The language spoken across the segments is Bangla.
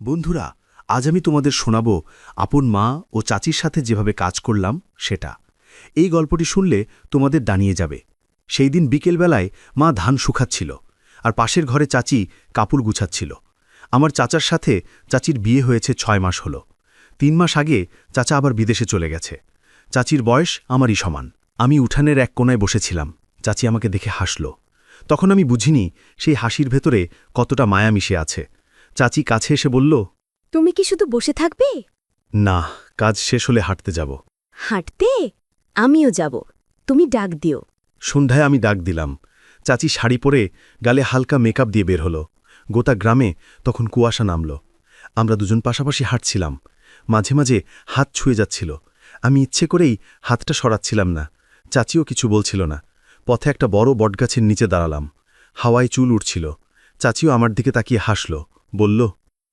বন্ধুরা, আজ আমি তোমাদের শোনাব আপন মা ও চাচির সাথে যেভাবে কাজ করলাম সেটা। এই গল্পটি শুনলে তোমাদের দাঁড়িয়ে যাবে। সেই দিন বিকেলবেলায় মা ধান শুকাচ্ছিল আর পাশের ঘরে চাচি কাপড় গুছাচ্ছিল। আমার চাচার সাথে চাচির বিয়ে হয়েছে ছয় মাস হলো। তিন মাস আগে চাচা আবার বিদেশে চলে গেছে। চাচির বয়স আমারই সমান। আমি উঠানের এক কোনায় বসেছিলাম। চাচি আমাকে দেখে হাসল। তখন আমি বুঝিনি সেই হাসির ভেতরে কতটা মায়া মিশে আছে। চাচি কাছে এসে বলল তুমি কি শুধু বসে থাকবে? না কাজ শেষ হলে হাঁটতে যাব। হাঁটতে? আমিও যাব। তুমি ডাক দিও। সন্ধ্যায় আমি ডাক দিলাম। চাচি শাড়ি পরে গালে হালকা মেকআপ দিয়ে বের হলো। গোটা গ্রামে তখন কুয়াশা নামল। আমরা দুজন পাশাপাশি হাঁটছিলাম। মাঝে মাঝে হাত ছুঁয়ে যাচ্ছিল। আমি ইচ্ছে করেই হাতটা সরাচ্ছিলাম না। চাচিও কিছু বলছিল না। পথে একটা বড় বটগাছের নিচে দাঁড়ালাম। হাওয়ায় চুল উঠছিল চাচিও আমার দিকে তাকিয়ে হাসল। বলল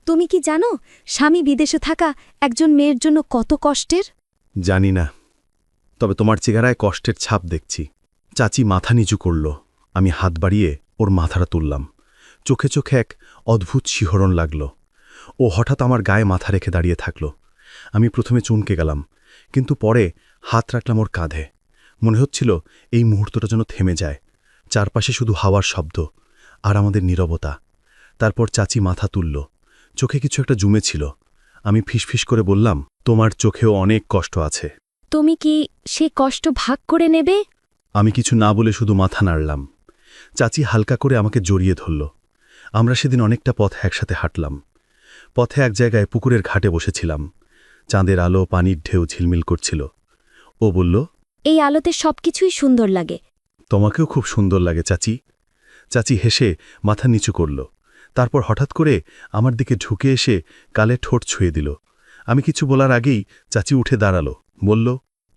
তুমি কি জানো স্বামী বিদেশে থাকা একজন মেয়ের জন্য কত কষ্টের? জানি না তবে তোমার চেহারায় কষ্টের ছাপ দেখছি। চাচি মাথা নিচু করল আমি হাত বাড়িয়ে ওর মাথাটা তুললাম। চোখে চোখে এক অদ্ভুত শিহরণ লাগল। ও হঠাৎ আমার গায়ে মাথা রেখে দাঁড়িয়ে থাকল। আমি প্রথমে চুনকে গেলাম কিন্তু পরে হাত রাখলাম ওর কাঁধে। মনে হচ্ছিল এই মুহূর্তটা যেন থেমে যায়। চারপাশে শুধু হাওয়ার শব্দ আর আমাদের নীরবতা। তারপর চাচি মাথা তুলল। চোখে কিছু একটা জুমেছিল। আমি ফিসফিস করে বললাম তোমার চোখেও অনেক কষ্ট আছে। তুমি কি সে কষ্ট ভাগ করে নেবে? আমি কিছু না বলে শুধু মাথা নাড়লাম। চাচি হালকা করে আমাকে জড়িয়ে ধরল। আমরা সেদিন অনেকটা পথ একসাথে হাঁটলাম। পথে এক জায়গায় পুকুরের ঘাটে বসেছিলাম। চাঁদের আলো পানির ঢেউ ঝিলমিল করছিল। ও বলল এই আলোতে সবকিছুই সুন্দর লাগে। তোমাকেও খুব সুন্দর লাগে চাচি। চাচি হেসে মাথা নিচু করল। তারপর হঠাৎ করে আমার দিকে ঝুঁকে এসে কালে ঠোঁট ছুঁয়ে দিল। আমি কিছু বলার আগেই চাচি উঠে দাঁড়াল বলল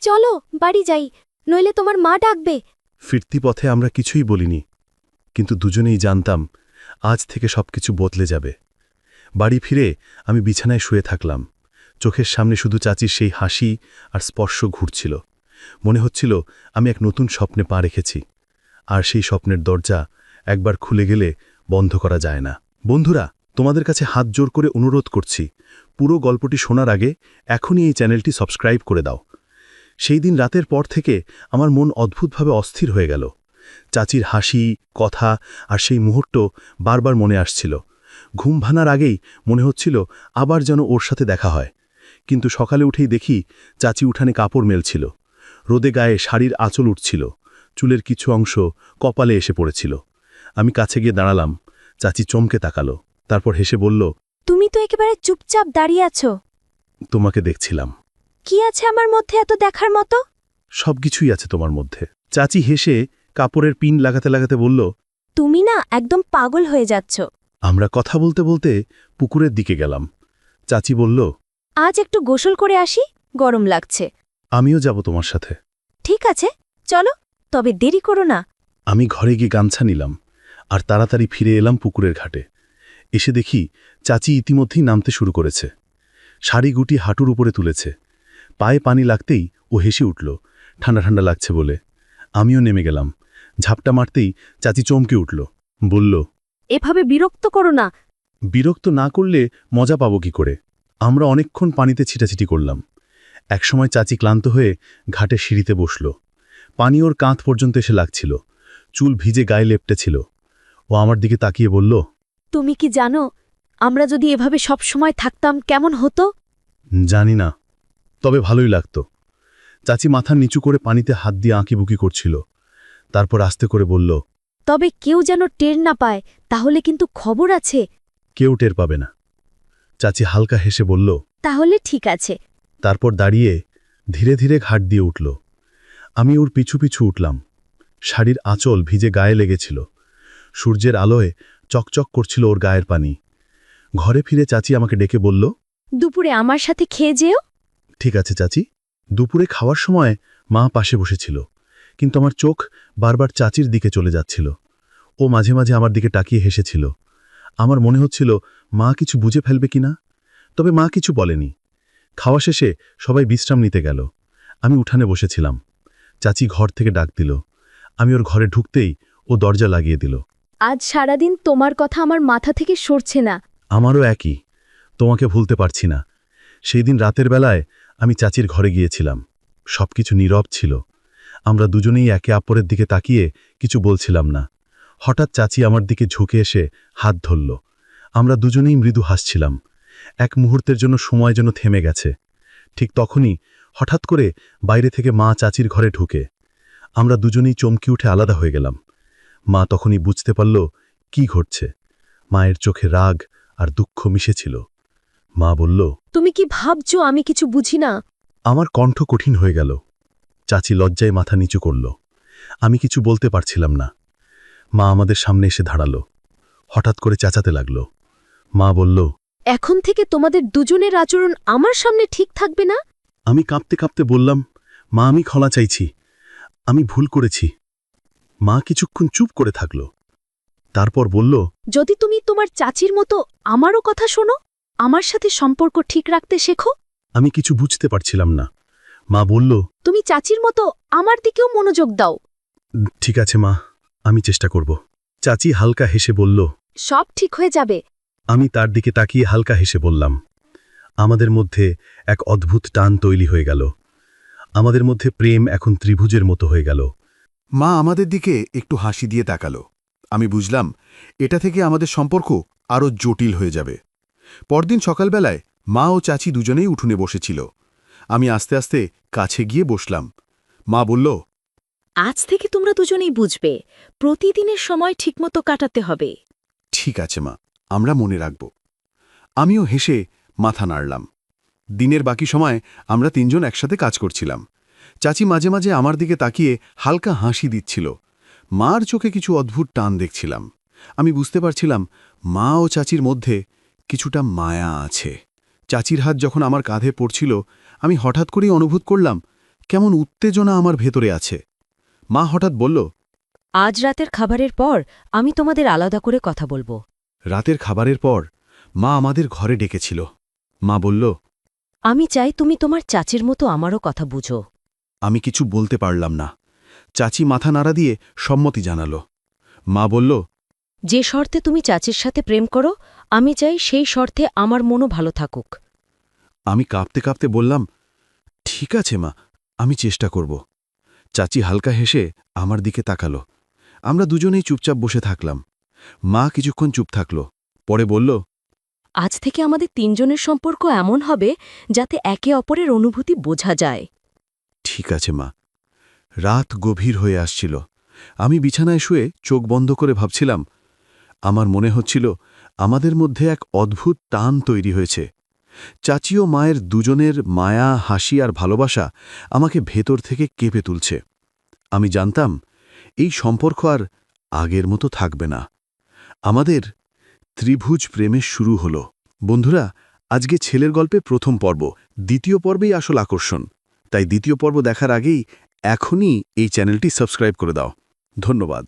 চলো বাড়ি যাই নইলে তোমার মা ডাকবে। ফিরতি পথে আমরা কিছুই বলিনি কিন্তু দুজনেই জানতাম আজ থেকে সবকিছু বদলে যাবে। বাড়ি ফিরে আমি বিছানায় শুয়ে থাকলাম। চোখের সামনে শুধু চাচির সেই হাসি আর স্পর্শ ঘুরছিল। মনে হচ্ছিল আমি এক নতুন স্বপ্নে পা রেখেছি আর সেই স্বপ্নের দরজা একবার খুলে গেলে বন্ধ করা যায় না। বন্ধুরা, তোমাদের কাছে হাত জোর করে অনুরোধ করছি, পুরো গল্পটি শোনার আগে এখনই এই চ্যানেলটি সাবস্ক্রাইব করে দাও। সেই দিন রাতের পর থেকে আমার মন অদ্ভুতভাবে অস্থির হয়ে গেল। চাচির হাসি, কথা আর সেই মুহূর্ত বারবার মনে আসছিল। ঘুম ভানার আগেই মনে হচ্ছিল আবার যেন ওর সাথে দেখা হয়। কিন্তু সকালে উঠেই দেখি চাচি উঠানে কাপড় মেলছিল। রোদে গায়ে শাড়ির আঁচল উঠছিল। চুলের কিছু অংশ কপালে এসে পড়েছিল। আমি কাছে গিয়ে দাঁড়ালাম। চাচি চমকে তাকালো তারপর হেসে বলল তুমি তো একেবারে চুপচাপ দাঁড়িয়ে আছো। তোমাকে দেখছিলাম। কি আছে আমার মধ্যে এত দেখার মতো? সবকিছুই আছে তোমার মধ্যে। চাচি হেসে কাপড়ের পিন লাগাতে লাগাতে বলল তুমি না একদম পাগল হয়ে যাচ্ছ। আমরা কথা বলতে বলতে পুকুরের দিকে গেলাম। চাচি বলল আজ একটু গোসল করে আসি গরম লাগছে। আমিও যাব তোমার সাথে। ঠিক আছে চলো তবে দেরি করো না। আমি ঘরে গিয়ে গামছা নিলাম। আর তাড়াতাড়ি ফিরে এলাম পুকুরের ঘাটে। এসে দেখি চাচি ইতিমধ্যেই নামতে শুরু করেছে। শাড়ি গুটি হাঁটুর উপরে তুলেছে। পায়ে পানি লাগতেই ও হেসে উঠল ঠান্ডা ঠান্ডা লাগছে বলে। আমিও নেমে গেলাম। ঝাপটা মারতেই চাচি চমকে উঠল বলল এভাবে বিরক্ত করো না। বিরক্ত না করলে মজা পাবো কি করে? আমরা অনেকক্ষণ পানিতে ছিটাছিটি করলাম। একসময় চাচি ক্লান্ত হয়ে ঘাটে সিঁড়িতে বসল। পানি ওর কাঁধ পর্যন্ত এসে লাগছিল। চুল ভিজে গায়ে লেপটেছিল। ও আমার দিকে তাকিয়ে বলল তুমি কি জানো আমরা যদি এভাবে সব সময় থাকতাম কেমন হতো? জানি না তবে ভালোই লাগত। চাচি মাথা নিচু করে পানিতে হাত দিয়ে আঁকিবুকি করছিল। তারপর আস্তে করে বলল তবে কেউ যেন টের না পায় তাহলে কিন্তু খবর আছে। কেউ টের পাবে না। চাচি হালকা হেসে বলল তাহলে ঠিক আছে। তারপর দাঁড়িয়ে ধীরে ধীরে ঘাট দিয়ে উঠল। আমি ওর পিছু পিছু উঠলাম। শাড়ির আঁচল ভিজে গায়ে লেগেছিল। সূর্যের আলোয় চকচক করছিল ওর গায়ের পানি। ঘরে ফিরে চাচি আমাকে ডেকে বলল দুপুরে আমার সাথে খেয়ে যেও। ঠিক আছে চাচি। দুপুরে খাওয়ার সময় মা পাশে বসেছিল কিন্তু আমার চোখ বারবার চাচির দিকে চলে যাচ্ছিল। ও মাঝে মাঝে আমার দিকে তাকিয়ে হেসেছিল। আমার মনে হচ্ছিল মা কিছু বুঝে ফেলবে কিনা? তবে মা কিছু বলেনি। খাওয়া শেষে সবাই বিশ্রাম নিতে গেল। আমি উঠানে বসেছিলাম। চাচি ঘর থেকে ডাক দিল। আমি ওর ঘরে ঢুকতেই ও দরজা লাগিয়ে দিল। আজ সারাদিন তোমার কথা আমার মাথা থেকে সরছে না। আমারও একই। তোমাকে ভুলতে পারছি না। সেই দিন রাতের বেলায় আমি চাচির ঘরে গিয়েছিলাম। সবকিছু নীরব ছিল। আমরা দুজনেই একে অপরের দিকে তাকিয়ে কিছু বলছিলাম না। হঠাৎ চাচি আমার দিকে ঝুঁকে এসে হাত ধরল। আমরা দুজনেই মৃদু হাসছিলাম। এক মুহূর্তের জন্য সময় যেন থেমে গেছে। ঠিক তখনই হঠাৎ করে বাইরে থেকে মা চাচির ঘরে ঢুকে। আমরা দুজনেই চমকি উঠে আলাদা হয়ে গেলাম। মা তখনই বুঝতে পারল কি ঘটছে। মায়ের চোখে রাগ আর দুঃখ মিশেছিল। মা বলল তুমি কি ভাবছ আমি কিছু বুঝি না? আমার কণ্ঠ কঠিন হয়ে গেল। চাচি লজ্জায় মাথা নিচু করল। আমি কিছু বলতে পারছিলাম না। মা আমাদের সামনে এসে দাঁড়াল। হঠাৎ করে চেঁচাতে লাগল। মা বলল এখন থেকে তোমাদের দুজনের আচরণ আমার সামনে ঠিক থাকবে না? আমি কাঁপতে কাঁপতে বললাম মা আমি ক্ষমা চাইছি। আমি ভুল করেছি। মা কিছুক্ষণ চুপ করে থাকল। তারপর বলল যদি তুমি তোমার চাচির মতো আমারও কথা শোনো আমার সাথে সম্পর্ক ঠিক রাখতে শেখো? আমি কিছু বুঝতে পারছিলাম না। মা বলল তুমি চাচির মতো আমার দিকেও মনোযোগ দাও। ঠিক আছে মা আমি চেষ্টা করব। চাচি হালকা হেসে বলল সব ঠিক হয়ে যাবে। আমি তার দিকে তাকিয়ে হালকা হেসে বললাম আমাদের মধ্যে এক অদ্ভুত টান তৈরি হয়ে গেল। আমাদের মধ্যে প্রেম এখন ত্রিভুজের মতো হয়ে গেল। মা আমাদের দিকে একটু হাসি দিয়ে তাকালো। আমি বুঝলাম এটা থেকে আমাদের সম্পর্ক আরও জটিল হয়ে যাবে। পরদিন সকালবেলায় মা ও চাচি দুজনেই উঠোনে বসেছিল। আমি আস্তে আস্তে কাছে গিয়ে বসলাম। মা বলল আজ থেকে তোমরা দুজনেই বুঝবে প্রতিদিনের সময় ঠিকমতো কাটাতে হবে। ঠিক আছে মা আমরা মনে রাখব। আমিও হেসে মাথা নাড়লাম। দিনের বাকি সময় আমরা তিনজন একসাথে কাজ করছিলাম। চাচি মাঝে মাঝে আমার দিকে তাকিয়ে হালকা হাসি দিচ্ছিল। মার চোখে কিছু অদ্ভুত টান দেখছিলাম। আমি বুঝতে পারছিলাম মা ও চাচির মধ্যে কিছুটা মায়া আছে। চাচির হাত যখন আমার কাঁধে পড়ছিল আমি হঠাৎ করেই অনুভূত করলাম কেমন উত্তেজনা আমার ভেতরে আছে। মা হঠাৎ বলল আজ রাতের খাবারের পর আমি তোমাদের আলাদা করে কথা বলব। রাতের খাবারের পর মা আমাদের ঘরে ডেকেছিল। মা বলল আমি চাই তুমি তোমার চাচির মতো আমারও কথা বুঝো। আমি কিছু বলতে পারলাম না। চাচি মাথা নাড়া দিয়ে সম্মতি জানালো। মা বলল যে শর্তে তুমি চাচির সাথে প্রেম করো আমি চাই সেই শর্তে আমার মনও ভালো থাকুক। আমি কাঁপতে কাঁপতে বললাম ঠিক আছে মা আমি চেষ্টা করব। চাচি হালকা হেসে আমার দিকে তাকালো। আমরা দুজনেই চুপচাপ বসে থাকলাম। মা কিছুক্ষণ চুপ থাকল পরে বলল আজ থেকে আমাদের তিনজনের সম্পর্ক এমন হবে যাতে একে অপরের অনুভূতি বোঝা যায়। ঠিক আছে, মা। রাত গভীর হয়ে আসছিল। আমি বিছানায় শুয়ে চোখ বন্ধ করে ভাবছিলাম, আমার মনে হচ্ছিল আমাদের মধ্যে এক অদ্ভুত টান তৈরি হয়েছে। চাচি ও মায়ের দুজনের মায়া, হাসি আর ভালোবাসা আমাকে ভেতর থেকে কেঁপে তুলছে। আমি জানতাম, এই সম্পর্ক আর আগের মতো থাকবে না। আমাদের ত্রিভুজ প্রেমের শুরু হল। বন্ধুরা, আজকে ছেলের গল্পে প্রথম পর্ব, দ্বিতীয় পর্বেই আসল আকর্ষণ। তাই দ্বিতীয় পর্ব দেখার আগেই এখনই এই চ্যানেলটি সাবস্ক্রাইব করে দাও। ধন্যবাদ।